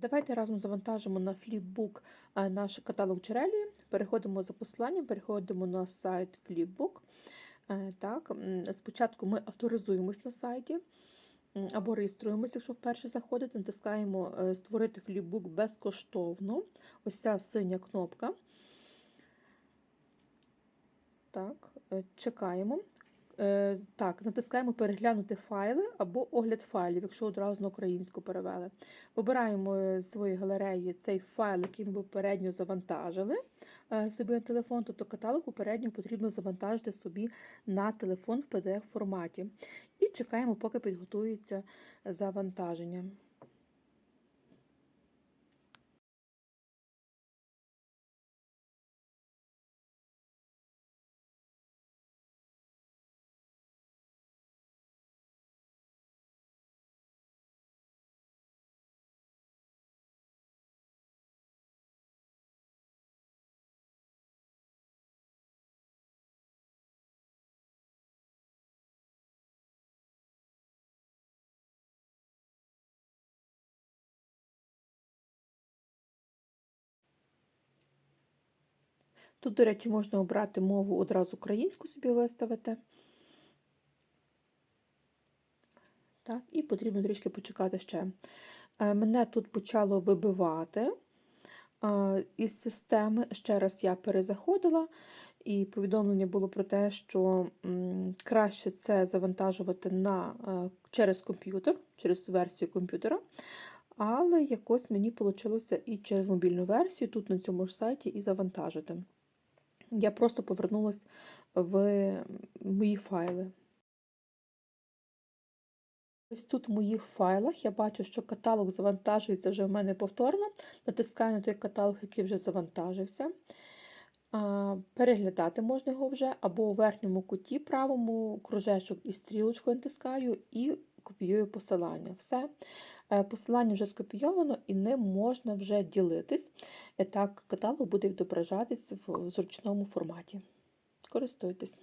Давайте разом завантажимо на Flipbook е, наш каталог джерелі. Переходимо за посиланням, переходимо на сайт Flipbook. Е, Так, спочатку ми авторизуємось на сайті або реєструємося, якщо вперше заходите, натискаємо е, Створити Flipbook безкоштовно. Ось ця синя кнопка. Так, чекаємо. Е, Так, натискаємо переглянути файли або огляд файлів, якщо одразу на українську перевели. Вибираємо з своєї галереї цей файл, який ми попередньо завантажили е, собі на телефон, тобто каталог попередньо потрібно завантажити собі на телефон в PDF форматі. І чекаємо, поки підготується завантаження. Тут, до речі, можна обрати мову одразу українську собі виставити. Так, і потрібно трішки почекати ще. Е, Мене тут почало вибивати е, із системи. Ще раз я перезаходила, і повідомлення було про те, що краще це завантажувати на, е, через комп'ютер, через версію комп'ютера. Але якось мені вийшло і через мобільну версію, тут на цьому ж сайті, і завантажити. Я просто повернулася в мої файли. Ось тут в моїх файлах я бачу, що каталог завантажується вже в мене повторно. Натискаю на той каталог, який вже завантажився. Переглядати можна його вже, або у верхньому куті правому кружечок із стрілочкою натискаю і копіюю посилання. Все. Е, посилання вже скопійовано і ним можна вже ділитись. Так, каталог буде відображатись в зручному форматі. Користуйтесь.